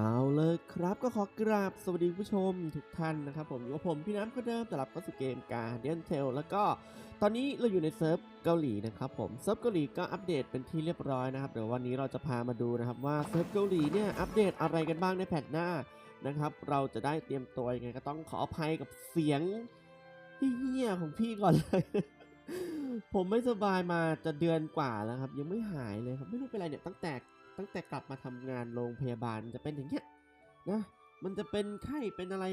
เอาเลยครับก็ขอกราบสวัสดีผู้ชมทุกท่านนะครับผมอยู่กับผมพี่น้ำก็เดิมแต่รับเข้าสู่เกมการเดียนเทลแล้วก็ตอนนี้เราอยู่ในเซิร์ฟเกาหลีนะครับผมเซิร์ฟเกาหลีก็อัปเดตเป็นที่เรียบร้อยนะครับเดี๋ยววันนี้เราจะพามาดูนะครับว่าเซิร์ฟเกาหลีเนี่ยอัปเดตอะไรกันบ้างในแพทหน้านะครับเราจะได้เตรียมตัวยังไงก็ต้องขออภัยกับเสียงเฮี้ยของพี่ก่อนเลยผมไม่สบายมาจะเดือนกว่าแล้วครับยังไม่หายเลยครับไม่รู้เป็นไรเนี่ยตั้งแต่ ตั้งแต่กลับมาทำงานโรงพยาบาลจะเป็นอย่างเงี้ยนะมันจะเป็นไข้เป็นอะไร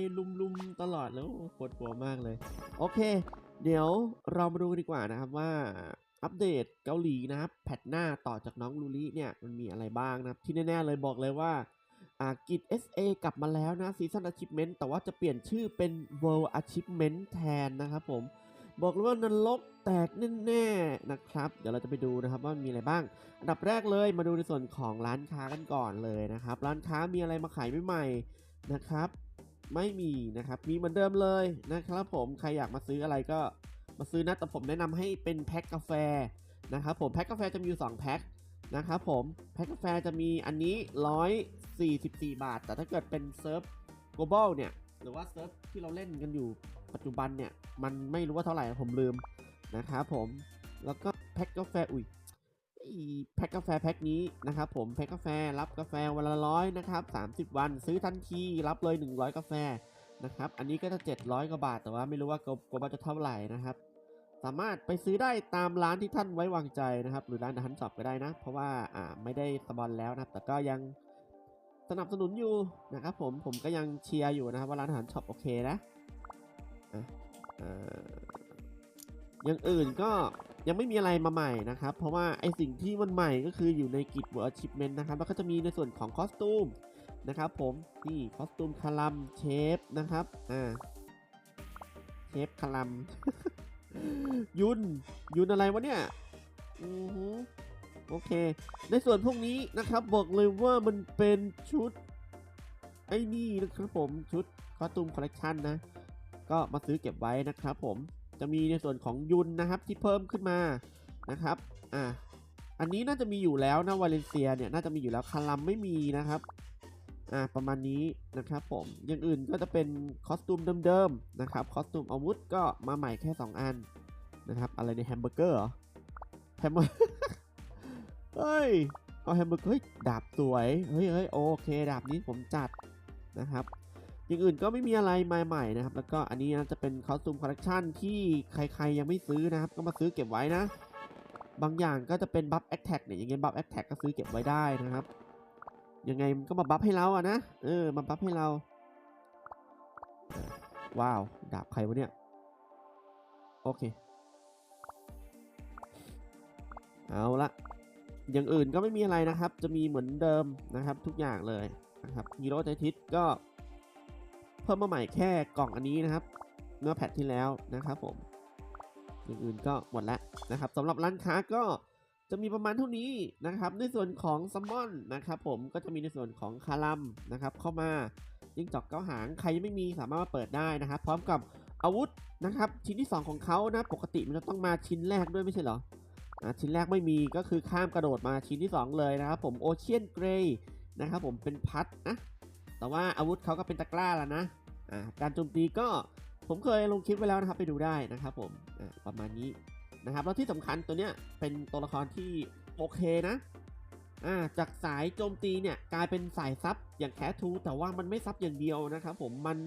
ลุมๆตลอดแล้วปวดหัวมากเลย โอเค เดี๋ยวเรามาดูกันดีกว่านะครับว่าอัปเดตเกาหลีนะครับแพทหน้าต่อจากน้องลูลิเนี่ยมันมีอะไรบ้างนะครับที่แน่ๆเลยบอกเลยว่าอากิจ SA กลับมาแล้วนะซีซัน Achievement แต่ว่าจะเปลี่ยนชื่อเป็น World Achievement แทนนะครับผม บอกเลยว่านรกแตกแน่ๆนะครับ เดี๋ยวเราจะไปดูนะครับว่ามีอะไรบ้าง อันดับแรกเลยมาดูในส่วนของร้านค้ากันก่อนเลยนะครับ ร้านค้ามีอะไรมาขายใหม่ๆนะครับ ไม่มีนะครับมีเหมือนเดิมเลยนะครับ ผมใครอยากมาซื้ออะไรก็มาซื้อนะแต่ผมแนะนำให้เป็นแพ็คกาแฟนะครับผมแพ็คกาแฟจะมีอยู่2แพ็คนะครับผมแพ็คกาแฟจะมีอันนี้ 144 บาท แต่ถ้าเกิดเป็นเซิร์ฟ global เนี่ย หรือว่าเซิร์ฟที่เราเล่นกันอยู่ ปัจจุบันเนี่ย มันไม่รู้ว่าเท่าไหร่ผมลืมนะครับผมแล้วก็แพ็คกาแฟอุ้ยแพ็คกาแฟแพ็คนี้นะครับผมแพ็คกาแฟรับกาแฟวันละร้อยนะครับ 30 วันซื้อทันทีรับเลย 100 กาแฟนะครับอันนี้ก็จะ 700 กว่าบาท แต่ว่าไม่รู้ว่าโกโกบาจะเท่าไหร่นะครับ สามารถไปซื้อได้ตามร้านที่ท่านไว้วางใจนะครับ หรือร้านอาหารช็อปก็ได้นะ เพราะว่าอ่าไม่ได้สปอนแล้วนะครับ แต่ก็ยังสนับสนุนอยู่นะครับผมผมก็ยังเชียร์อยู่นะครับว่าร้านอาหารช็อปโอเคนะ อย่างอื่นก็ยังไม่มีอะไรมาใหม่นะครับ เพราะว่าไอสิ่งที่มันใหม่ก็คืออยู่ในกิจ World Achievement นะครับ แล้วก็จะมีในส่วนของคอสตูมนะครับผมนี่คอสตูมคาลัมเชฟนะครับอ่าเชฟคาลัมยุนยุนอะไรวะเนี่ยอือหือโอเค ในส่วนพวกนี้นะครับบอกเลยว่ามันเป็นชุดไอ้นี่นะครับผมชุดคอสตูมคอลเลกชันนะ ก็มาซื้อเก็บไว้นะครับผมจะมีในส่วนของยุนนะครับที่เพิ่มขึ้นมานะครับอ่าอันนี้น่าจะมีอยู่แล้วนะวาเลนเซียเนี่ยน่าจะมีอยู่แล้วคารัมไม่มีนะครับอ่าประมาณนี้นะครับผมอย่างอื่นก็จะเป็นคอสตูมเดิมๆนะครับคอสตูมอาวุธก็มาใหม่แค่ 2 อันนะครับอะไรในแฮมเบอร์เกอร์เหรอแฮมเบอร์เฮ้ยเอาแฮมเบอร์เกอร์เฮ้ยดาบสวยเฮ้ยเฮ้ยโอเค ดาบนี้ผมจัดนะครับ อย่างอื่นก็ไม่มีอะไรใหม่ๆนะครับ แล้วก็อันนี้จะเป็นคอสตูมคอลเลคชันที่ใครๆยังไม่ซื้อนะครับ ก็มาซื้อเก็บไว้นะ บางอย่างก็จะเป็นบัฟแอคแท็กเนี่ย อย่างเงี้ยบัฟแอคแท็กก็ซื้อเก็บไว้ได้นะครับ ยังไงก็มาบัฟให้เราอะนะ เออ มาบัฟให้เรา ว้าว ดาบใครวะเนี่ย โอเค เอาละอย่างอื่นก็ไม่มีอะไรนะครับ จะมีเหมือนเดิมนะครับ ทุกอย่างเลยนะครับฮีโร่ใจทิศก็ เพิ่มมาใหม่แค่กล่องอันนี้นะครับ เมื่อแพทที่แล้วนะครับผมอย่างอื่นก็หมดแล้วนะครับสำหรับร้านค้าก็จะมีประมาณเท่านี้นะครับ ในส่วนของซัมมอนนะครับผมก็จะมีในส่วนของคารัมนะครับ เข้ามายิ่งจอกเก้าหางใครไม่มีสามารถมาเปิดได้นะครับ พร้อมกับอาวุธนะครับ ชิ้นที่ 2 ของเขานะปกติมันจะต้องมาชิ้นแรกด้วยไม่ใช่เหรอชิ้นแรกไม่มีก็คือข้ามกระโดดมาชิ้นที่ 2 เลยนะครับ ผมโอเชียนเกรย์นะครับผมเป็นพัดนะ แต่ว่าอาวุธเขาก็เป็นตะกร้าแล้วนะอ่าการโจมตีก็ผมเคยลงคลิปไว้แล้วนะครับไปดูได้นะครับผมอ่าประมาณนี้นะครับแล้วที่สำคัญตัวเนี้ยเป็นตัวละครที่โอเคนะอ่าจากสายโจมตีเนี่ยกลายเป็นสายซับอย่างแคทูแต่ว่ามันไม่ซับอย่างเดียวนะครับผมมัน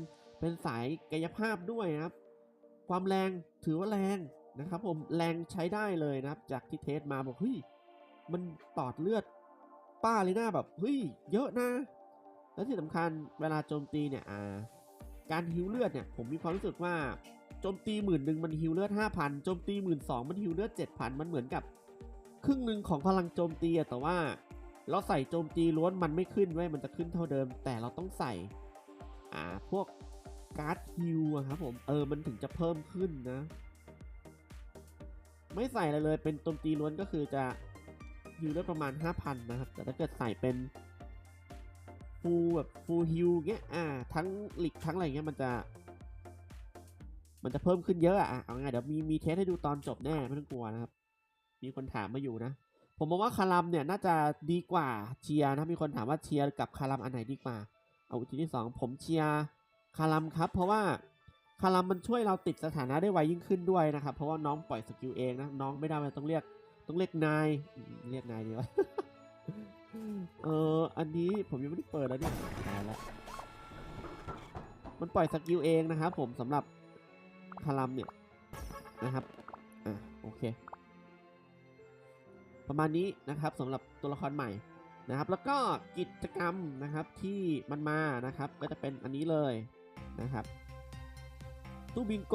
เป็นสายกายภาพด้วยนะครับ ความแรงถือว่าแรงนะครับผมแรงใช้ได้เลยนะครับจากที่เทสมาบอกเฮ้ยมันตอดเลือดป้าเลยหน้าแบบเฮ้ยเยอะนะ แล้วที่สำคัญเวลาโจมตีเนี่ยอ่าการฮิวเลือดเนี่ยผมมีความรู้สึกว่าโจมตีหมื่นหนึ่งมันฮิวเลือดห้าพันโจมตีหมื่นสองมันฮิวเลือดเจ็ดพันมันเหมือนกับ ครึ่งหนึ่งของพลังโจมตีแต่ว่าเราใส่โจมตีล้วนมันไม่ขึ้นไว้ยมันจะขึ้นเท่าเดิม แต่เราต้องใส่อ่าพวกการ์ดฮิวครับผมเออมันถึงจะเพิ่มขึ้นนะ ไม่ใส่อะไรเลยเป็นโจมตีล้วนก็คือจะฮิวได้ประมาณ 5,000 นะครับ แต่ถ้าเกิดใส่เป็น ฟูลแบบฟูลฮิลเงี้ยอ่าทั้งหลิกทั้งอะไรเงี้ยมันจะ มันจะเพิ่มขึ้นเยอะอะเอาไงเดี๋ยวมีมีเทสให้ดูตอนจบแน่ไม่ต้องกลัวนะครับ มีคนถามมาอยู่นะ ผมมองว่าคารัมเนี่ยน่าจะดีกว่าเชียร์นะมีคนถามว่าเชียร์กับคารัมอันไหนดีกว่า เอาทีที่สองผมเชียร์คารัมครับ เพราะว่าคารัมมันช่วยเราติดสถานะได้ไวยิ่งขึ้นด้วยนะครับ เพราะว่าน้องปล่อยสกิลเองนะน้องไม่ได้ต้องเรียกต้องเรียกนายเรียกนายดีวะ เออ อันนี้ผมยังไม่ได้เปิดแล้วเนี่ยตายแล้วมันปล่อยสกิลเองนะครับผมสำหรับคารัมเนี่ยนะครับ อะโอเค ประมาณนี้นะครับสำหรับตัวละครใหม่นะครับ แล้วก็กิจกรรมนะครับที่มันมานะครับ ก็จะเป็นอันนี้เลยนะครับตู้บิงโก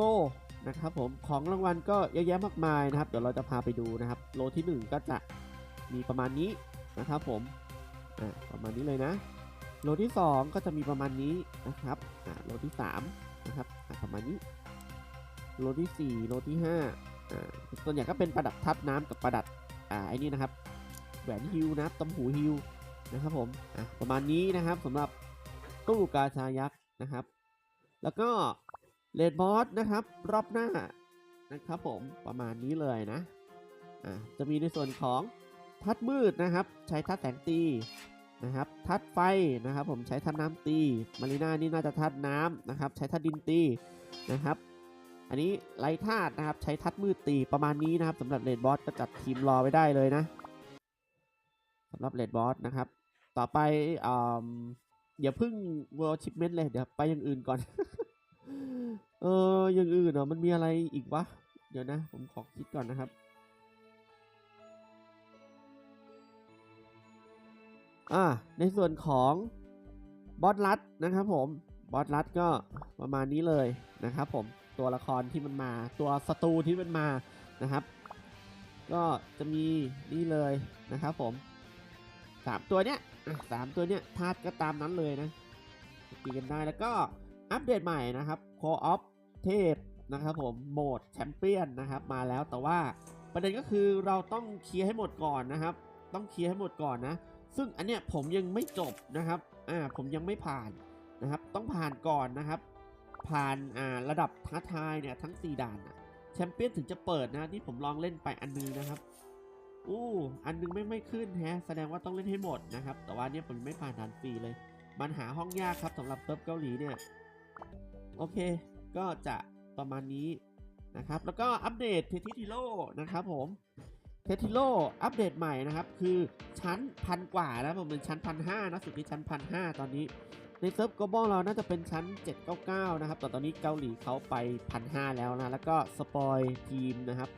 นะครับผมของรางวัลก็เยอะแยะมากมายนะครับ เดี๋ยวเราจะพาไปดูนะครับ โลที่ 1 ก็จะมีประมาณนี้ นะครับผมอ่าประมาณนี้เลยนะโลดที่ 2 ก็จะมีประมาณนี้นะครับอ่าโลที่3นะครับอ่าประมาณนี้โลดที่ 4โลดที่5อ่าส่วนใหญ่ก็เป็นประดับทับน้ำกับประดับอ่าไอ้นี่นะครับแหวนฮิวนะครับตำหูฮิวนะครับผมอะประมาณนี้นะครับสำหรับตู้กาชายักษ์นะครับ แล้วก็เลดบอสนะครับรอบหน้านะครับผมประมาณนี้เลยนะอะจะมีในส่วนของ ทัดมืดนะครับ ใช้ทัดแสงตีนะครับทัดไฟนะครับผมใช้ทัดน้ำตีมารีน่านี่น่าจะทัดน้ำนะครับ ใช้ทัดดินตีนะครับ อันนี้ไลธาตุนะครับใช้ทัดมืดตีประมาณนี้นะครับสำหรับเลดบอสก็จัดทีมรอไว้ได้เลยนะสำหรับเลดบอสนะครับ ต่อไปอ่าอย่าพึ่ง World Achievement เลยเดี๋ยวไปอย่างอื่นก่อน เอออย่างอื่นเหรอมันมีอะไรอีกวะ เดี๋ยวนะ ผมขอคิดก่อนนะครับ อ่าในส่วนของบอสลัดนะครับผมบอสลัดก็ประมาณนี้เลยนะครับผมตัวละครที่มันมาตัวศัตรูที่มันมานะครับ ก็จะมีนี่เลยนะครับผมสามตัวเนี้ยสามตัวเนี้ยธาตุก็ตามนั้นเลยนะตีกันได้แล้วก็อัปเดตใหม่นะครับ Call of เทพนะครับผมโหมดแชมเปี้ยนนะครับมาแล้วแต่ว่าประเด็นก็คือเราต้องเคลียร์ให้หมดก่อนนะครับ ต้องเคลียร์ให้หมดก่อนนะ ซึ่งอันเนี้ยผมยังไม่จบนะครับ อ่า ผมยังไม่ผ่านนะครับ ต้องผ่านก่อนนะครับ ผ่าน อ่า ระดับท้าทายเนี่ยทั้ง 4 ด่านอะแชมเปี้ยนถึงจะเปิดนะที่ผมลองเล่นไปอันนึงนะครับ อู้ อันนึงไม่ไม่ขึ้นแฮะ แสดงว่าต้องเล่นให้หมดนะครับ แต่ว่าเนี่ยผมไม่ผ่านด่านฟรีเลย มันหาห้องยากครับสำหรับเซิร์ฟเกาหลีเนี่ย โอเค ก็จะประมาณนี้นะครับ แล้วก็อัปเดตเททิทิโลนะครับผม เททิโลอัปเดตใหม่นะครับ คือชั้นพันกว่าแล้วผมเป็นชั้นพันห้านะสุดที่ชั้นพันห้าตอนนี้ในเซิร์ฟกลบอลเราน่าจะเป็นชั้น 799 นะครับ แต่ตอนนี้เกาหลีเขาไปพันห้าแล้วนะ แล้วก็สปอยทีมนะครับ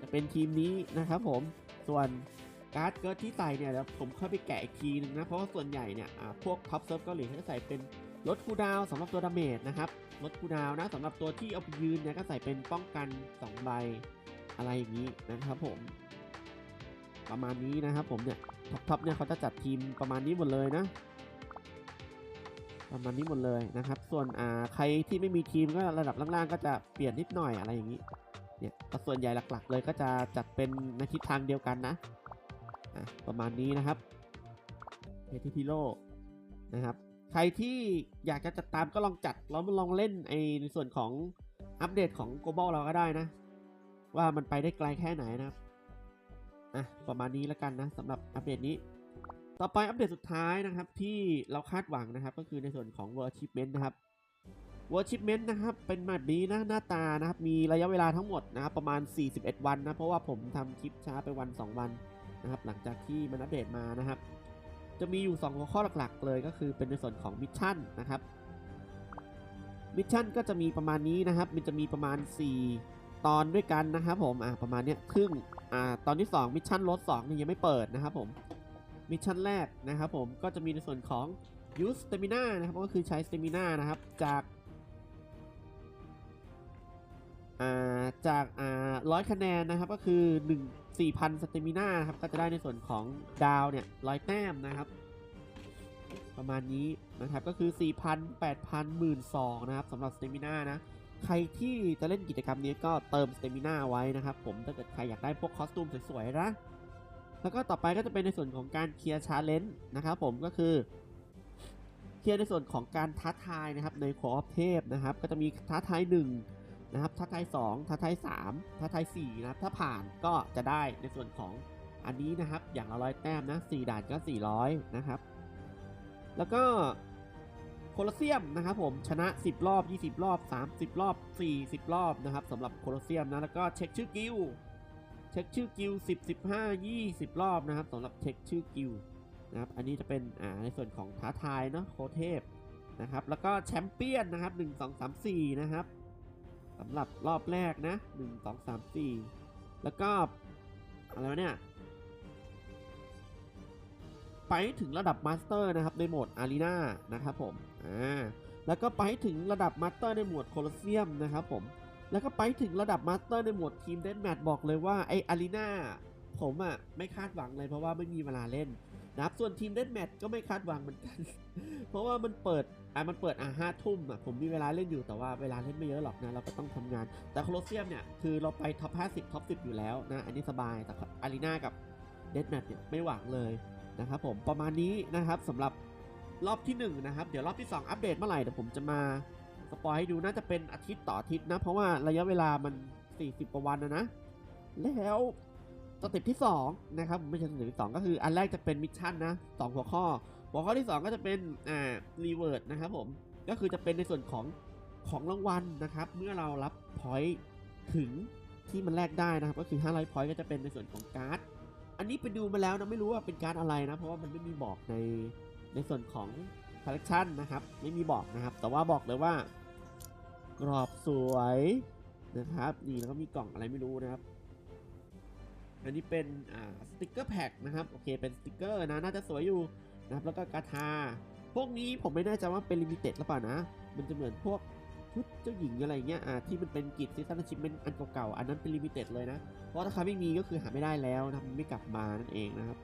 จะเป็นทีมนี้นะครับผม ส่วนการ์ดเกิร์ที่ใส่เนี่ยเดี๋ยวผมค่อยไปแกะอีกทีนึงนะ เพราะว่าส่วนใหญ่เนี่ยพวกท็อปเซิร์ฟเกาหลีเขาจะใส่เป็นลดคูดาวสำหรับตัวดาเมจนะครับ ลดคูดาวน์นะสำหรับตัวที่เอาไปยืนเนี่ยก็ใส่เป็นป้องกัน2ใบ อะไรอย่างนี้นะครับผม ประมาณนี้นะครับผมเนี่ยท็อปท็อปเนี่ยเขาจะจัดทีมประมาณนี้หมดเลยนะ ประมาณนี้หมดเลยนะครับ ส่วนอ่าใครที่ไม่มีทีมก็ระดับล่างๆ ก็จะเปลี่ยนนิดหน่อยอะไรอย่างนี้เนี่ยแต่ส่วนใหญ่หลักๆ เลยก็จะจัดเป็นในทิศทางเดียวกันนะอะประมาณนี้นะครับเฮทิพิโลนะครับ ใครที่อยากจะจัดตามก็ลองจัดแล้วมาลองเล่นไอในส่วนของอัปเดตของ global เราก็ได้นะ ว่ามันไปได้ไกลแค่ไหนนะครับอะประมาณนี้แล้วกันนะสำหรับอัปเดตนี้ ต่อไปอัปเดตสุดท้ายนะครับ ที่เราคาดหวังนะครับ ก็คือในส่วนของ World Achievement นะครับ World Achievement นะครับเป็นแบบนี้นะหน้าตานะครับ มีระยะเวลาทั้งหมดนะครับประมาณ 41 วันนะเพราะว่าผมทำคลิปช้าไปวัน 2 วันนะครับ หลังจากที่มันอัปเดตมานะครับ จะมีอยู่ 2 หัวข้อหลักๆ เลยก็คือเป็นในส่วนของมิชชั่นนะครับมิชชั่นก็จะมีประมาณนี้นะครับ มันจะมีประมาณ 4 ตอนด้วยกันนะครับผมอ่าประมาณเนี้ยครึ่งอ่าตอนที่2มิชชั่นลด2นี่ยังไม่เปิดนะครับผมมิชชั่นแรกนะครับผมก็จะมีในส่วนของ use stamina นะครับก็คือใช้ stamina นะครับจากอ่าจากอ่าร้อยคะแนนนะครับก็คือ 1 4,000 stamina นะครับก็จะได้ในส่วนของดาวเนี่ยร้อยแต้มนะครับ ประมาณนี้นะครับก็คือ 4,000 8,000 12,000นะครับสำหรับ stamina นะ ใครที่จะเล่นกิจกรรมนี้ก็เติม stamina ไว้นะครับผมถ้าเกิดใครอยากได้พวกคอสตูมสวยๆนะแล้วก็ต่อไปก็จะเป็นในส่วนของการเคลียร์ชาเลนจ์นะครับผมก็คือเคลียร์ในส่วนของการท้าทายนะครับในคออฟเทพนะครับ ก็จะมีท้าทาย1นะครับท้าทาย2ท้าทาย3ท้าทาย4นะครับถ้าผ่านก็จะได้ในส่วนของอันนี้นะครับอย่างละร้อยแต้มนะ4ด่านก็400นะครับแล้วก็ โคลอสเซียมนะครับผมชนะ 10 รอบ 20 รอบ 30 รอบ 40 รอบนะครับสำหรับโคลอสเซียมนะแล้วก็เช็คชื่อกิลเช็คชื่อกิล10 15 20 รอบนะครับสำหรับเช็คชื่อกิลนะครับอันนี้จะเป็นอ่าในส่วนของท้าทายเนาะโคเทพนะครับแล้วก็แชมเปี้ยนนะครับ 1 2 3 4 นะครับสำหรับรอบแรกนะ 1 2 3 4 แล้วก็อะไรวะเนี่ยไปถึงระดับมาสเตอร์นะครับในโหมดอารีนานะครับผม อ่าแล้วก็ไปถึงระดับมาสเตอร์ในหมวดโคลอสเซียมนะครับผมแล้วก็ไปถึงระดับมาสเตอร์ในหมวดทีมเดนแมทบอกเลยว่าไออารีนาผมอะ่ะไม่คาดหวังเลยเพราะว่าไม่มีเวลาเล่นนะครับส่วนทีมเดนแมทก็ไม่คาดหวังเหมือนกัน เพราะว่ามันเปิดอะมันเปิดอะห้าทุ่มอะผมมีเวลาเล่นอยู่แต่ว่าเวลาเล่นไม่เยอะหรอกนะเราก็ต้องทำงาน แต่โคลอสเซียมเนี่ยคือเราไปท็อป50ท็อป10อยู่แล้วนะอันนี้สบายแต่อารีนากับเดนแมทเนี่ยไม่หวังเลยนะครับผมประมาณนี้นะครับสำหรับ รอบที่1นะครับ เดี๋ยวรอบที่ 2 อัปเดตเมื่อไหร่เดี๋ยวผมจะมาสปอยให้ดูน่าจะเป็นอาทิตย์ต่ออาทิตย์นะ เพราะว่าระยะเวลามัน 40กว่าวันนะนะ แล้วสเต็ปที่2นะครับไม่ใช่สเต็ปที่2ก็คืออันแรกจะเป็นมิชชั่นนะสองหัวข้อ หัวข้อที่ 2 ก็จะเป็นอ่ารีเวิร์ดนะครับผมก็คือจะเป็นในส่วนของของรางวัลนะครับ เมื่อเรารับพอยต์ถึงที่มันแลกได้นะครับ ก็คือ 500พอยต์ก็จะเป็นในส่วนของการ์ด อันนี้ไปดูมาแล้วนะไม่รู้ว่าเป็นการ์ดอะไรนะ เพราะว่ามันไม่มีบอกใน ในส่วนของคอลเลกชันนะครับ ไม่มีบอกนะครับ แต่ว่าบอกเลยว่า กรอบสวยนะครับ นี่แล้วก็มีกล่องอะไรไม่รู้นะครับ อันนี้เป็นอ่าสติกเกอร์แพ็คนะครับโอเคเป็นสติกเกอร์นะน่าจะสวยอยู่นะครับแล้วก็กาทา พวกนี้ผมไม่แน่ใจว่าเป็นลิมิเต็ดหรือเปล่านะ มันจะเหมือนพวกชุดเจ้าหญิงอะไรเงี้ยอ่าที่มันเป็นกิจซีซันชิปเป็นอันเก่าๆอันนั้นเป็นลิมิเต็ดเลยนะ เพราะถ้าใครไม่มีก็คือหาไม่ได้แล้วนะมันไม่กลับมานั่นเองนะครับ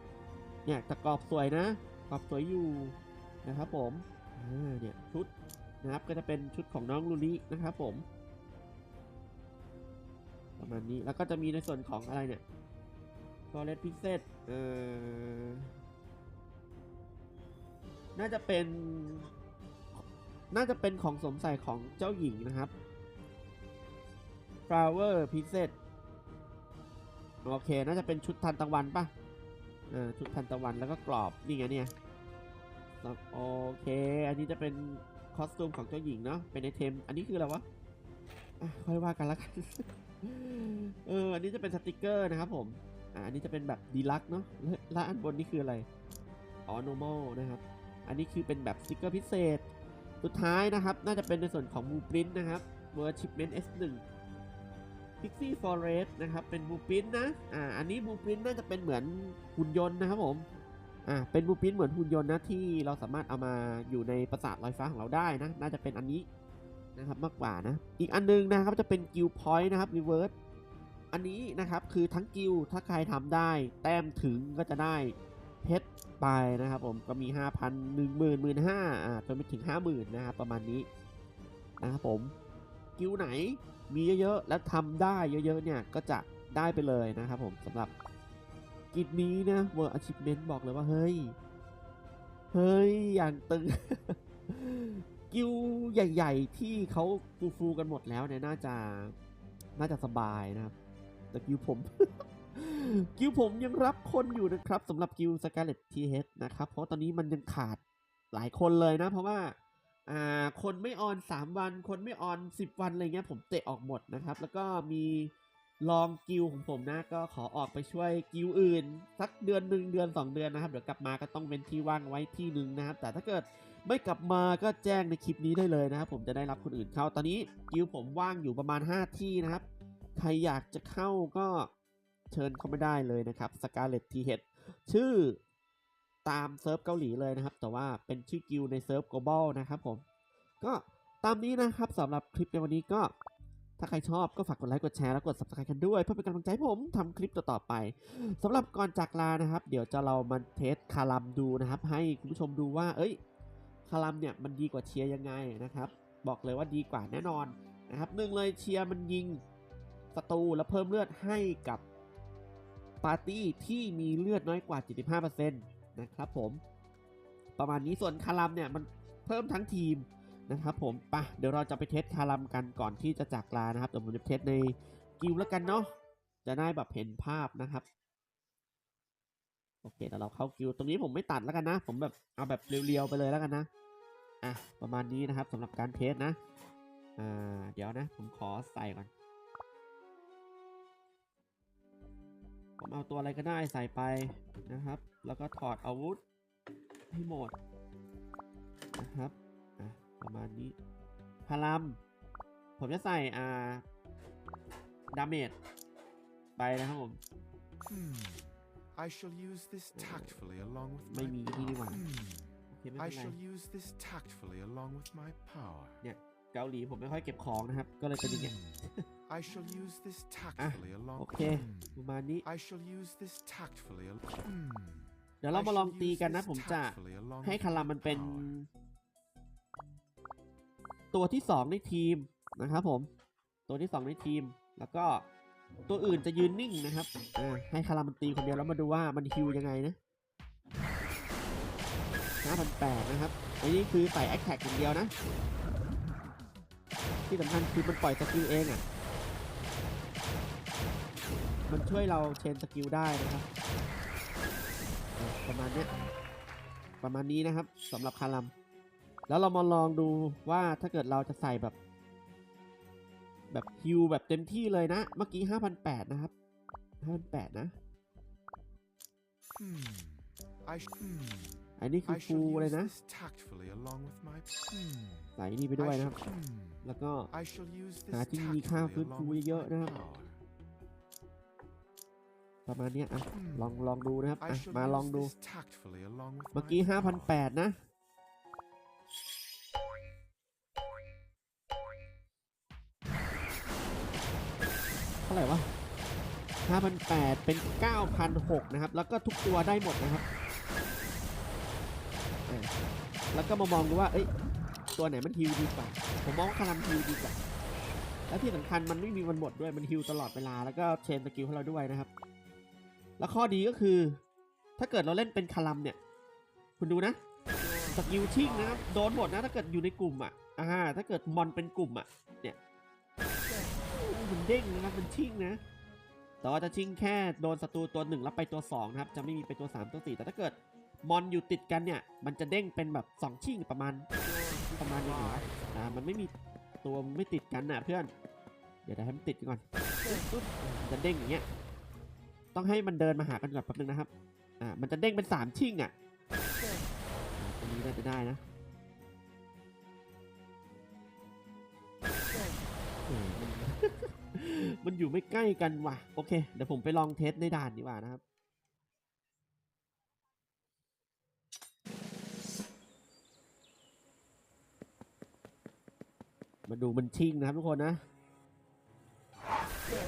เนี่ยต่กรอบสวยนะ กรอบสวยอยู่นะครับผมอ่าเนี่ยชุดนะครับก็จะเป็นชุดของน้องลูลินะครับผม ประมาณนี้แล้วก็จะมีในส่วนของอะไรเนี่ยฟอเรสพิเซตเอ่อน่าจะเป็น น่าจะเป็นของสมใส่ของเจ้าหญิงนะครับ flower p i e c e t โอเค น่าจะเป็นชุดทันตะวันปะ เออชุดทันตะวันแล้วก็กรอบนี่ไงเนี่ยโอเค อันนี้จะเป็นคอสตูมของเจ้าหญิงเนาะเป็นไอเทม อันนี้คืออะไรวะะค่อยว่ากันละกันเอออันนี้จะเป็นสติกเกอร์นะครับผมอ่าอันนี้จะเป็นแบบดีลักเนาะแล้วอันบนนี่คืออะไรอ๋อ normal นะครับ อันนี้คือเป็นแบบสติกเกอร์พิเศษ สุดท้ายนะครับ น่าจะเป็นในส่วนของ Blue Print นะครับ World Shipment S1 Pixie Forest นะครับ เป็น Blue Print นะ อ่า อันนี้ Blue Print น่าจะเป็นเหมือนหุ่นยนต์นะครับผม อ่า เป็น Blue Print เหมือนหุ่นยนต์นะที่เราสามารถเอามาอยู่ในปราสาทลอยฟ้าของเราได้นะ น่าจะเป็นอันนี้นะครับมากกว่านะ อีกอันนึงนะครับจะเป็น Guild Point นะครับ Reverse อันนี้นะครับคือทั้งกิลถ้าใครทำได้ แต้มถึงก็จะได้เพชรไปนะครับผมก็มี 5,000 1 0 0 0 0 1 5 0 0อ่าจนไปถึง 50,000 นะครับประมาณนี้นะครับผม กิลไหนมีเยอะๆ และทำได้เยอะๆ เนี่ย ก็จะได้ไปเลยนะครับผมสำหรับกิจนี้นะ World Achievement บอกเลยว่า เฮ้ย เฮ้ย อย่างตึง กิลใหญ่ ๆ ที่เขาฟูๆกันหมดแล้วเนี่ย น่าจะน่าจะสบายนะครับ แต่กิลผม กิลผมยังรับคนอยู่นะครับสำหรับกิลสกาเลตทีเฮดนะครับ เพราะตอนนี้มันยังขาดหลายคนเลยนะ เพราะว่า อ่าคนไม่ออน 3 วัน คนไม่ออน 10 วันอะไรเงี้ยผมเตะออกหมดนะครับ แล้วก็มีลองกิลของผมนะก็ขอออกไปช่วยกิลอื่น สักเดือนหนึ่งเดือน 2 เดือนนะครับ เดี๋ยวกลับมาก็ต้องเป็นที่ว่างไว้ที่หนึ่งนะครับ แต่ถ้าเกิดไม่กลับมาก็แจ้งในคลิปนี้ได้เลยนะครับ ผมจะได้รับคนอื่นเข้าตอนนี้กิลผมว่างอยู่ประมาณ 5 ที่นะครับ ใครอยากจะเข้าก็เชิญเข้ามาได้เลยนะครับ Scarlet t h ชื่อ ตามเซิร์ฟเกาหลีเลยนะครับ แต่ว่าเป็นชื่อกิลในเซิร์ฟ global นะครับผม ก็ตามนี้นะครับสำหรับคลิปในวันนี้ก็ ถ้าใครชอบก็ฝากกดไลค์กดแชร์แล้วกด subscribe กันด้วย เพื่อเป็นกำลังใจผมทำคลิปต่อๆไปสำหรับก่อนจากลานะครับ เดี๋ยวจะเรามาเทสคารัมดูนะครับ ให้คุณผู้ชมดูว่า เอ้ยคารัมเนี่ยมันดีกว่าเชียร์ยังไงนะครับ บอกเลยว่าดีกว่าแน่นอนนะครับหนึ่งเลยเชียร์มันยิงศัตรูและเพิ่มเลือดให้กับปาร์ตี้ที่มีเลือดน้อยกว่า 75%น นะครับผม ประมาณนี้ส่วนคารัมเนี่ยมันเพิ่มทั้งทีมนะครับผมปะเดี๋ยวเราจะไปเทสคารัมกันก่อนที่จะจากลานะครับเดี๋ยวผมจะเทสในกิลแล้วกันเนาะจะได้แบบเห็นภาพนะครับโอเคเดี๋ยวเราเข้ากิวตรงนี้ผมไม่ตัดแล้วกันนะ ผมแบบเอาแบบเรียวๆไปเลยแล้วกันนะอะประมาณนี้นะครับสำหรับการเทสนะอ่าเดี๋ยวนะ ผมขอใส่ก่อน ผมเอาตัวอะไรก็ได้ใส่ไปนะครับ แล้วก็ถอดอาวุธให้หมดนะครับอะประมาณนี้พลัมผมจะใส่อ่าดาเมจไปนะครับผม Hmm. I shall use this tactfully along with ไม่ my มีนี่ดีกว่า Hmm. โอเคไม่ I เป็นไร shall use this tactfully along with my power. เนี่ยเกาหลีผมไม่ค่อยเก็บของนะครับ ก็เลยเป็นอย่างเงี้ย Hmm. I shall use this tactfully along. โอเค Hmm. ประมาณนี้ I shall use this tactfully along. Hmm. เดี๋ยวเรา I มาลอง shall ตี use กันนะ this ผมจะ tactfully along ให้ with คารา my มันเป็น power. ตัวที่สองในทีมนะครับผม ตัวที่สองในทีม แล้วก็ตัวอื่นจะยืนนิ่งนะครับอ่าให้คารามันตีคนเดียวแล้วมาดูว่ามันฮิวยังไงนะ5,800นะครับ อันนี้คือใส่แอคแท็กอย่างเดียวนะ ที่สำคัญคือมันปล่อยสกิลเองอะ่ะ มันช่วยเราเชนสกิลได้นะครับอะประมาณเนี้ยประมาณนี้นะครับสำหรับคารัม แล้วเรามาลองดูว่าถ้าเกิดเราจะใส่แบบ แบบฮิวแบบเต็มที่เลยนะ เมื่อกี้ 5,800 นะครับ 5,800 นะ Hmm. I sh- hmm. อันนี้คือ I ฟู shall เลย use นะ this tactfully along with my. Hmm. ใส่นี่ไปด้วย I นะครับ shall- hmm. แล้วก็ I shall use this หาที่มีค่า tactfully ฟื้นฟู along with เยอะๆ my นะครับ power. ประมาณเนี้ยอะ Hmm. ลองลองดูนะครับ I อะ shall มาลอง use ดู this tactfully along with เมื่อ my กี้ power. 5,800นะเท่าไหร่วะ5,800เป็น9,600นะครับ แล้วก็ทุกตัวได้หมดนะครับอะแล้วก็มามองดูว่า เอ้ย ตัวไหนมันฮิวดีกว่า ผมมองว่าคารัมฮิวดีกว่าแล้วที่สำคัญมันไม่มีวันหมดด้วยมันฮิวตลอดเวลาแล้วก็เชนสกิลให้เราด้วยนะครับ แล้วข้อดีก็คือ ถ้าเกิดเราเล่นเป็นคารัมเนี่ย คุณดูนะสกิลชิ่งนะครับโดนหมดนะถ้าเกิดอยู่ในกลุ่มอะอ่าถ้าเกิดมอนเป็นกลุ่มอะ เนี่ยมันเด้งนะครับมันชิ่งนะแต่ว่าจะชิ่งแค่โดนศัตรูตัวหนึ่งแล้วไปตัวสองนะครับ จะไม่มีไปตัวสามตัวสี่แต่ถ้าเกิดมอนอยู่ติดกันเนี่ย มันจะเด้งเป็นแบบสองชิ่งประมาณประมาณยังไงวะอ่ามันไม่มีตัวไม่ติดกันนะเพื่อน เดี๋ยวเดี๋ยวให้มันติดก่อนจะเด้งอย่างเงี้ย ต้องให้มันเดินมาหากันก่อนแป๊บนึงนะครับ อ่า มันจะเด้งเป็นสามชิ่งอะตรงนี้น่าจะได้นะมันอยู่ไม่ใกล้กันว่ะ โอเค เดี๋ยวผมไปลองเทสในด่านดีกว่านะครับ มาดูมันชิ่งนะครับทุกคนนะ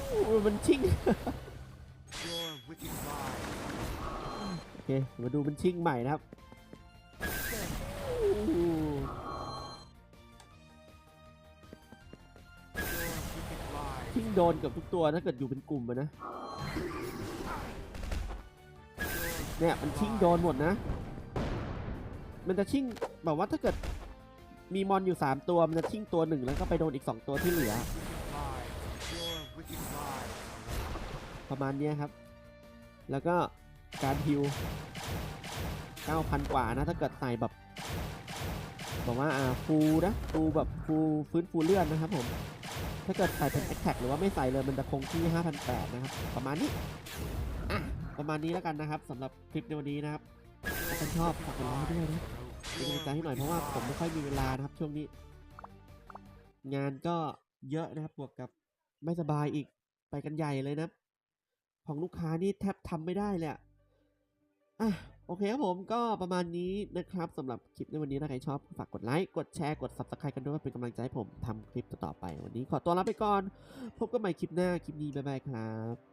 โอ้ยมันชิ่ง โอเค มาดูมันชิงใหม่นะครับชิงโดนกับทุกตัวถ้าเกิดอยู่เป็นกลุ่มนะ เนี่ยมันชิงโดนหมดนะ มันจะชิงแบบว่าถ้าเกิดมีมอนอยู่ 3 ตัว มันจะชิงตัวหนึ่งแล้วก็ไปโดนอีก 2 ตัวที่เหลือ ประมาณนี้ครับ แล้วก็การฮิว9,000 กว่านะถ้าเกิดใส่แบบบอกว่าอ่าฟูนะฟูแบบฟูฟื้นฟูเลือดนะครับผมถ้าเกิดใส่เป็นแอคแท็กหรือว่าไม่ใส่เลยมันจะคงที่ 5,800 นะครับ ประมาณนี้อะประมาณนี้แล้วกันนะครับสำหรับคลิปในวันนี้นะครับถ้าท่านชอบฝากกดไลค์ด้วยนะเป็นกำลังใจให้หน่อยเพราะว่าผมไม่ค่อยมีเวลานะครับช่วงนี้ งานก็เยอะนะครับบวกกับไม่สบายอีกไปกันใหญ่เลยนะ ของลูกค้านี่แทบทำไม่ได้เลยอะอะโอเคครับผมก็ประมาณนี้นะครับสำหรับคลิปในวันนี้ถ้าใครชอบฝากกดไลค์กดแชร์กด subscribe กันด้วยเป็นกำลังใจให้ผมทำคลิปต่อๆไป วันนี้ขอตัวลาไปก่อน พบกันใหม่คลิปหน้าคลิปนี้บ๊ายบายครับ